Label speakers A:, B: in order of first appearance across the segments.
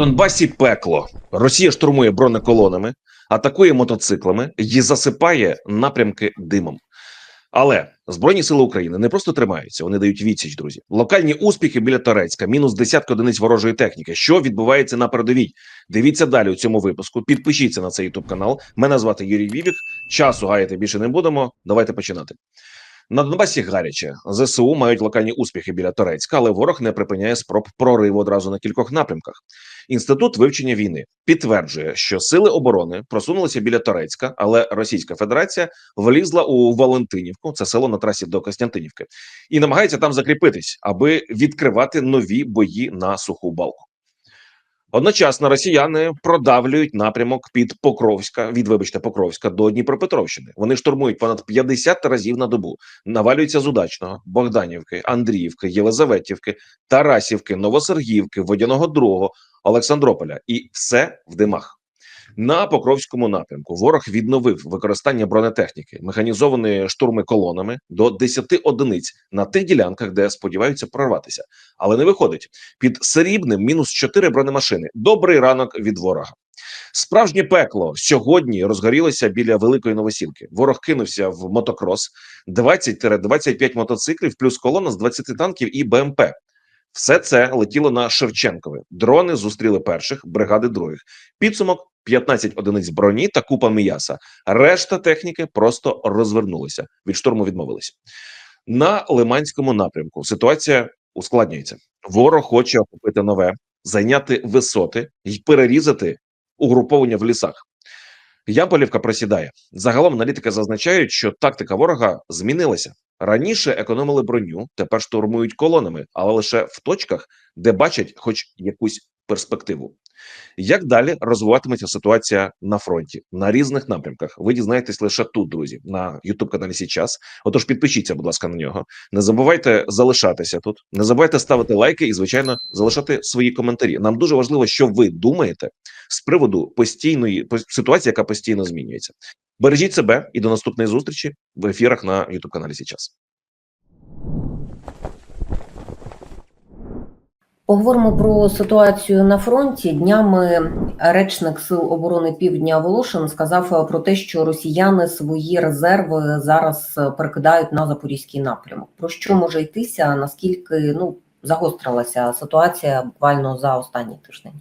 A: Донбасі пекло. Росія штурмує бронеколонами, атакує мотоциклами і засипає напрямки димом. Але збройні сили України не просто тримаються, вони дають відсіч, друзі. Локальні успіхи біля Торецька, мінус десятка одиниць ворожої техніки. Що відбувається на передовій? Дивіться далі у цьому випуску. Підпишіться на цей ютуб канал. Мене звати Юрій Вівік. Часу гаяти більше не будемо. Давайте починати. На Донбасі гаряче ЗСУ мають локальні успіхи біля Торецька, але ворог не припиняє спроб прориву одразу на кількох напрямках. Інститут вивчення війни підтверджує, що сили оборони просунулися біля Торецька, але Російська Федерація влізла у Валентинівку, це село на трасі до Костянтинівки, і намагається там закріпитись, аби відкривати нові бої на суху балку. Одночасно росіяни продавлюють напрямок під Покровська від вибачте Покровська до Дніпропетровщини. Вони штурмують понад 50 разів на добу, навалюються з удачного Богданівки, Андріївки, Єлизаветівки, Тарасівки, Новосергіївки, Водяного Другого, Олександрополя, і все в димах. На Покровському напрямку ворог відновив використання бронетехніки, механізовані штурми колонами до 10 одиниць на тих ділянках, де сподіваються прорватися, але не виходить під срібним мінус 4 бронемашини. Добрий ранок від ворога. Справжнє пекло сьогодні розгорілося біля великої новосілки. Ворог кинувся в мотокрос 20-25 мотоциклів, плюс колона з 20 танків і БМП. Все це летіло на Шевченкове. Дрони зустріли перших, бригади других. Підсумок 15 одиниць броні та купа м'яса. Решта техніки просто розвернулися. Від штурму відмовилися. На Лиманському напрямку ситуація ускладнюється. Ворог хоче охопити нове, зайняти висоти і перерізати угруповання в лісах. Ямполівка просідає. Загалом аналітики зазначають, що тактика ворога змінилася. Раніше економили броню, тепер штурмують колонами, але лише в точках, де бачать хоч якусь перспективу. Як далі розвиватиметься ситуація на фронті на різних напрямках? Ви дізнаєтесь лише тут, друзі, на youtube каналі Січас. Отож, підпишіться, будь ласка, на нього. Не забувайте залишатися тут, не забувайте ставити лайки і, звичайно, залишати свої коментарі. Нам дуже важливо, що ви думаєте з приводу постійної ситуації, яка постійно змінюється. Бережіть себе і до наступної зустрічі в ефірах на youtube каналі Січас.
B: Поговоримо про ситуацію на фронті. Днями речник Сил оборони Півдня Волошин сказав про те, що росіяни свої резерви зараз перекидають на запорізький напрямок. Про що може йтися? Наскільки ну загострилася ситуація буквально за останні тижні?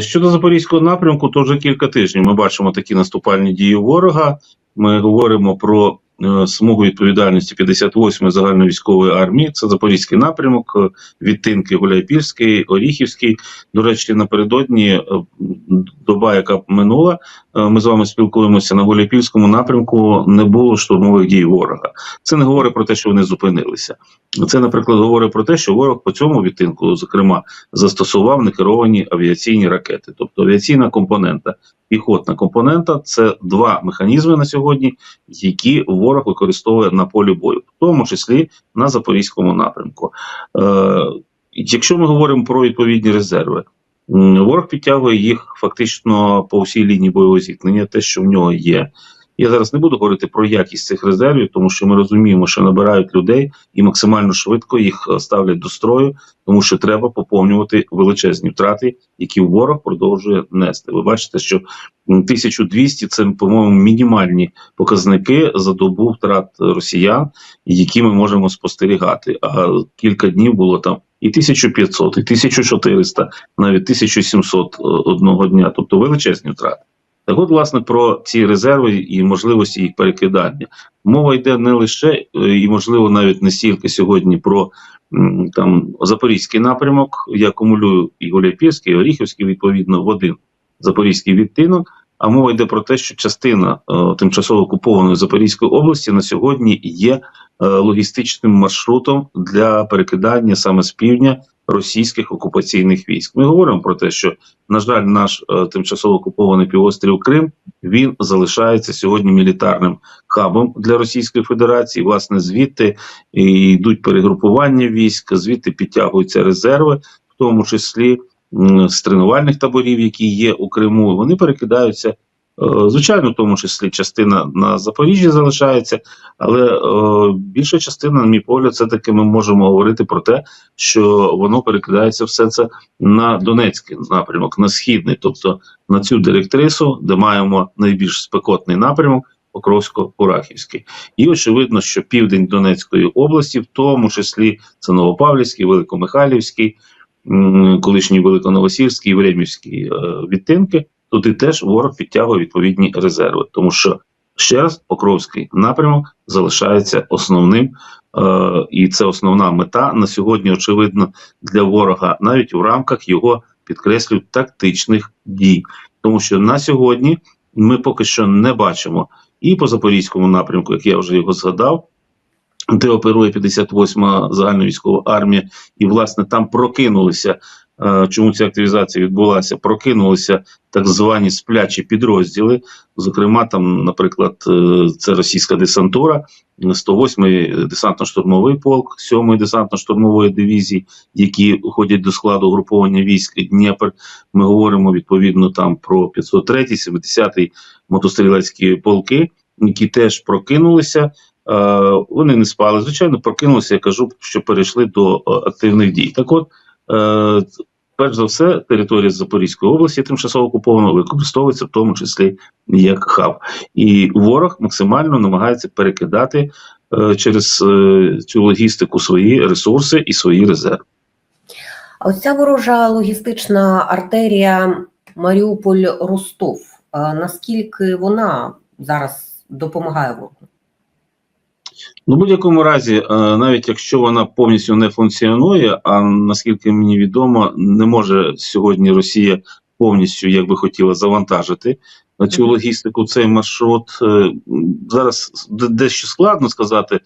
C: Щодо запорізького напрямку, то вже кілька тижнів ми бачимо такі наступальні дії ворога. Ми говоримо про смугу відповідальності 58-ї загальновійськової армії. Це Запорізький напрямок, відтинки Гуляйпільський, Оріхівський. До речі, напередодні доба, яка минула, ми з вами спілкуємося на Гуляйпільському напрямку. Не було штурмових дій ворога. Це не говорить про те, що вони зупинилися. Це, наприклад, говорить про те, що ворог по цьому відтинку, зокрема, застосував некеровані авіаційні ракети, тобто авіаційна компонента. Піхотна компонента це два механізми на сьогодні, які ворог використовує на полі бою, в тому числі на запорізькому напрямку. Е, Якщо ми говоримо про відповідні резерви, ворог підтягує їх фактично по всій лінії бойового зіткнення, те, що в нього є. Я зараз не буду говорити про якість цих резервів, тому що ми розуміємо, що набирають людей і максимально швидко їх ставлять до строю, тому що треба поповнювати величезні втрати, які ворог продовжує нести. Ви бачите, що 1200 – це по-моєму мінімальні показники за добу втрат росіян, які ми можемо спостерігати. А кілька днів було там. І 1500, і 1400, навіть 1700 одного дня, тобто величезні втрати. Так от, власне, про ці резерви і можливості їх перекидання. Мова йде не лише і, можливо, навіть не стільки сьогодні про там запорізький напрямок. Я акумулюю і Гуляйпільський, і Оріхівський, відповідно, в один запорізький відтинок. А мова йде про те, що частина е, тимчасово окупованої Запорізької області на сьогодні є е, логістичним маршрутом для перекидання саме з півдня російських окупаційних військ. Ми говоримо про те, що на жаль, наш е, тимчасово окупований півострів Крим він залишається сьогодні мілітарним хабом для Російської Федерації. Власне, звідти йдуть перегрупування військ, звідти підтягуються резерви, в тому числі з тренувальних таборів, які є у Криму. Вони перекидаються Звичайно, в тому числі частина на Запоріжжі залишається, але е, більша частина, на мій погляд, все таки ми можемо говорити про те, що воно перекидається все це на Донецький напрямок, на східний, тобто на цю директрису, де маємо найбільш спекотний напрямок. Покровсько-Курахівський. І очевидно, що південь Донецької області, в тому числі це Новопавлівський, Великомихайлівський, колишній Великоновосільський, Времівський е, відтинки, туди теж ворог підтягує відповідні резерви, тому що ще раз Покровський напрямок залишається основним, е, і це основна мета на сьогодні. Очевидно, для ворога, навіть в рамках його підкреслюю тактичних дій, тому що на сьогодні ми поки що не бачимо і по запорізькому напрямку, як я вже його згадав. Де оперує 58-ма загальновійськова армія, і власне там прокинулися. Е, Чому ця активізація відбулася? Прокинулися так звані сплячі підрозділи. Зокрема, там, наприклад, е, це російська десантура, 108-й десантно-штурмовий полк, 7-ї десантно-штурмової дивізії, які входять до складу угруповання військ Дніпр. Ми говоримо відповідно там про 503-й, 70-й мотострілецькі полки, які теж прокинулися. Е, Вони не спали. Звичайно, прокинулися. Я кажу, що перейшли до активних дій. Так, от, перш за все, територія Запорізької області тимчасово окупована використовується в тому числі як хаб. І ворог максимально намагається перекидати е, через е, цю логістику свої ресурси і свої резерви.
B: А ось ця ворожа логістична артерія Маріуполь-Ростов. е, Наскільки вона зараз допомагає ворогу?
C: Ну, в будь-якому разі, е, навіть якщо вона повністю не функціонує, а наскільки мені відомо, не може сьогодні Росія повністю, як би хотіла, завантажити на цю логістику цей маршрут. Е, Зараз дещо складно сказати, е,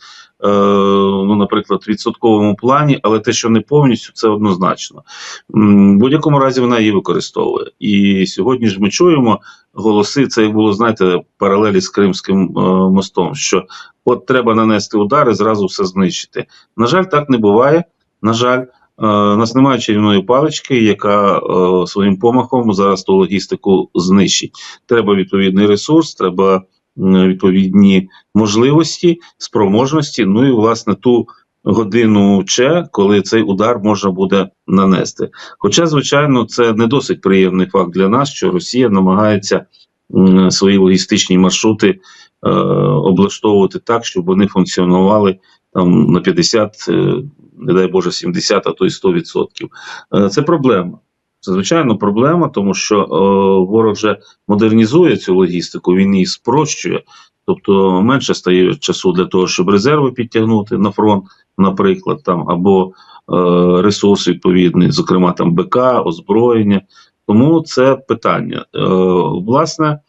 C: ну, наприклад, в відсотковому плані, але те, що не повністю, це однозначно. В будь-якому разі вона її використовує. І сьогодні ж ми чуємо голоси, це як було, знаєте, паралелі з Кримським е, мостом, що от треба нанести удар і зразу все знищити. На жаль, так не буває. На жаль, у нас немає чарівної палички, яка е, своїм помахом зараз ту логістику знищить. Треба відповідний ресурс, треба відповідні можливості, спроможності. Ну і власне ту годину Че, коли цей удар можна буде нанести. Хоча, звичайно, це не досить приємний факт для нас, що Росія намагається свої логістичні маршрути е, облаштовувати так, щоб вони функціонували там на 50, е, не дай Боже, 70, а то й 100%. Е, це проблема. Це звичайно проблема, тому що е, ворог вже модернізує цю логістику, він її спрощує, тобто менше стає часу для того, щоб резерви підтягнути на фронт, наприклад, там або е, ресурс відповідний, зокрема там БК, озброєння. Тому це питання. Е, власне,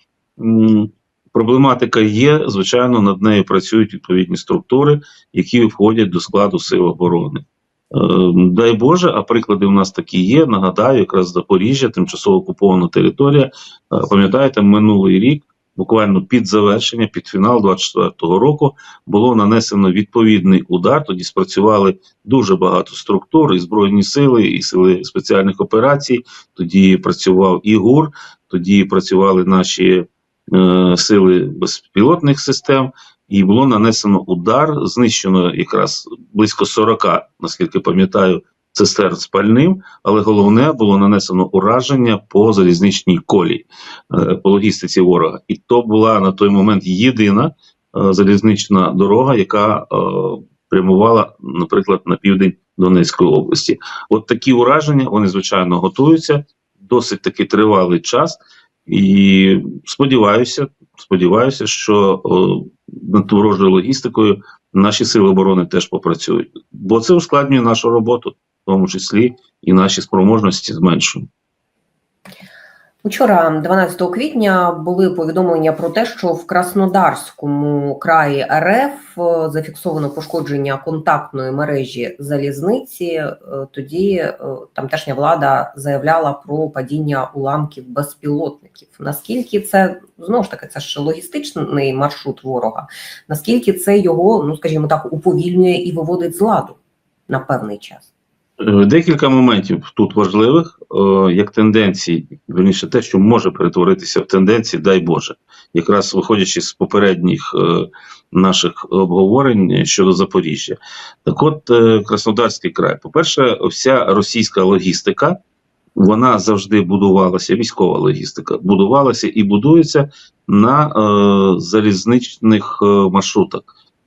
C: проблематика є. Звичайно, над нею працюють відповідні структури, які входять до складу сил оборони. Е, Дай Боже, а приклади у нас такі є. Нагадаю, якраз Запоріжжя, тимчасово окупована територія. Е, Пам'ятаєте, минулий рік, буквально під завершення, під фінал 24-го року, було нанесено відповідний удар. Тоді спрацювали дуже багато структур, і збройні сили, і сили спеціальних операцій. Тоді працював і ГУР, тоді працювали наші сили безпілотних систем. І було нанесено удар, знищено якраз близько 40, наскільки пам'ятаю, цистерн з пальним, але головне було нанесено ураження по залізничній колії е, по логістиці ворога. І то була на той момент єдина е, залізнична дорога, яка е, прямувала, наприклад, на південь Донецької області. От такі ураження вони звичайно готуються досить таки тривалий час. І сподіваюся, сподіваюся, що о, над ворожою логістикою наші сили оборони теж попрацюють, бо це ускладнює нашу роботу, в тому числі і наші спроможності зменшує.
B: Учора, 12 квітня, були повідомлення про те, що в Краснодарському краї РФ е, зафіксовано пошкодження контактної мережі залізниці. Е, Тоді е, тамтешня влада заявляла про падіння уламків безпілотників. Наскільки це знову ж таки це ж логістичний маршрут ворога? Наскільки це його, ну скажімо так, уповільнює і виводить з ладу на певний час?
C: Е, Декілька моментів тут важливих, е, як тенденції, верніше те, що може перетворитися в тенденції, дай Боже, якраз виходячи з попередніх е, наших обговорень щодо Запоріжжя. Так от, Краснодарський край, по-перше, вся російська логістика, вона завжди будувалася, військова логістика, будувалася і будується на залізничних маршрутах.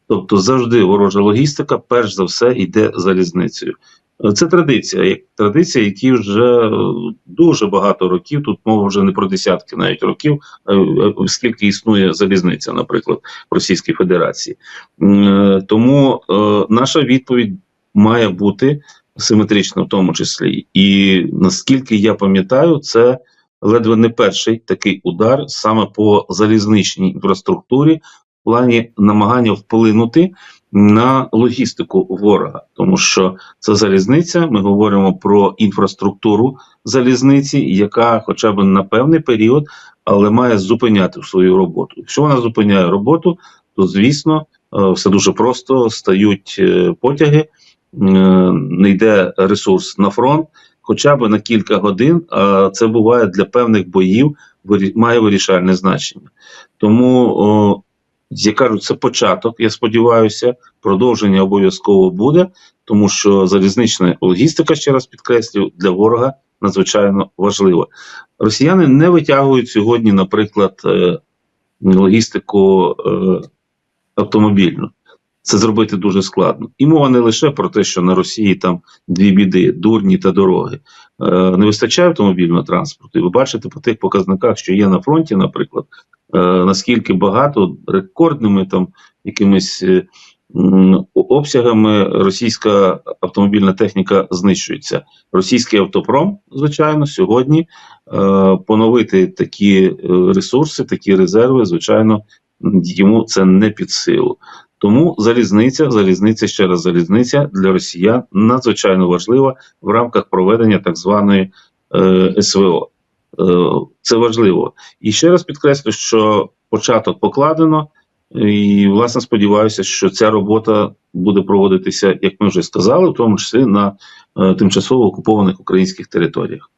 C: Тобто завжди ворожа логістика, перш за все, йде залізницею. Це традиція, як традиція, які вже е, дуже багато років. Тут мова вже не про десятки навіть років, е, е, скільки існує залізниця, наприклад, в Російській Федерації. Тому наша відповідь має бути симетрична, в тому числі. І наскільки я пам'ятаю, це ледве не перший такий удар саме по залізничній інфраструктурі в плані намагання вплинути на логістику ворога, тому що це залізниця. Ми говоримо про інфраструктуру залізниці, яка, хоча б на певний період, але має зупиняти свою роботу. Якщо вона зупиняє роботу, то звісно е, все дуже просто стають е, потяги, е, не йде ресурс на фронт, хоча б на кілька годин. А це буває для певних боїв, має вирішальне значення. Тому о, я кажу, це початок. Я сподіваюся, продовження обов'язково буде, тому що залізнична логістика, ще раз підкреслюю, для ворога надзвичайно важлива. Росіяни не витягують сьогодні, наприклад, е, логістику е, автомобільну. Це зробити дуже складно. І мова не лише про те, що на Росії там дві біди, дурні та дороги. Е, не вистачає автомобільного транспорту. І ви бачите по тих показниках, що є на фронті, наприклад, наскільки багато рекордними там якимись е, обсягами російська автомобільна техніка знищується. Російський автопром, звичайно, сьогодні е, поновити такі е, ресурси, такі резерви, звичайно, йому це не під силу. Тому залізниця, залізниця, ще раз залізниця для росіян надзвичайно важлива в рамках проведення так званої е, СВО. Е, це важливо. І ще раз підкреслю, що початок покладено, і власне сподіваюся, що ця робота буде проводитися, як ми вже сказали, в тому числі на е, тимчасово окупованих українських територіях.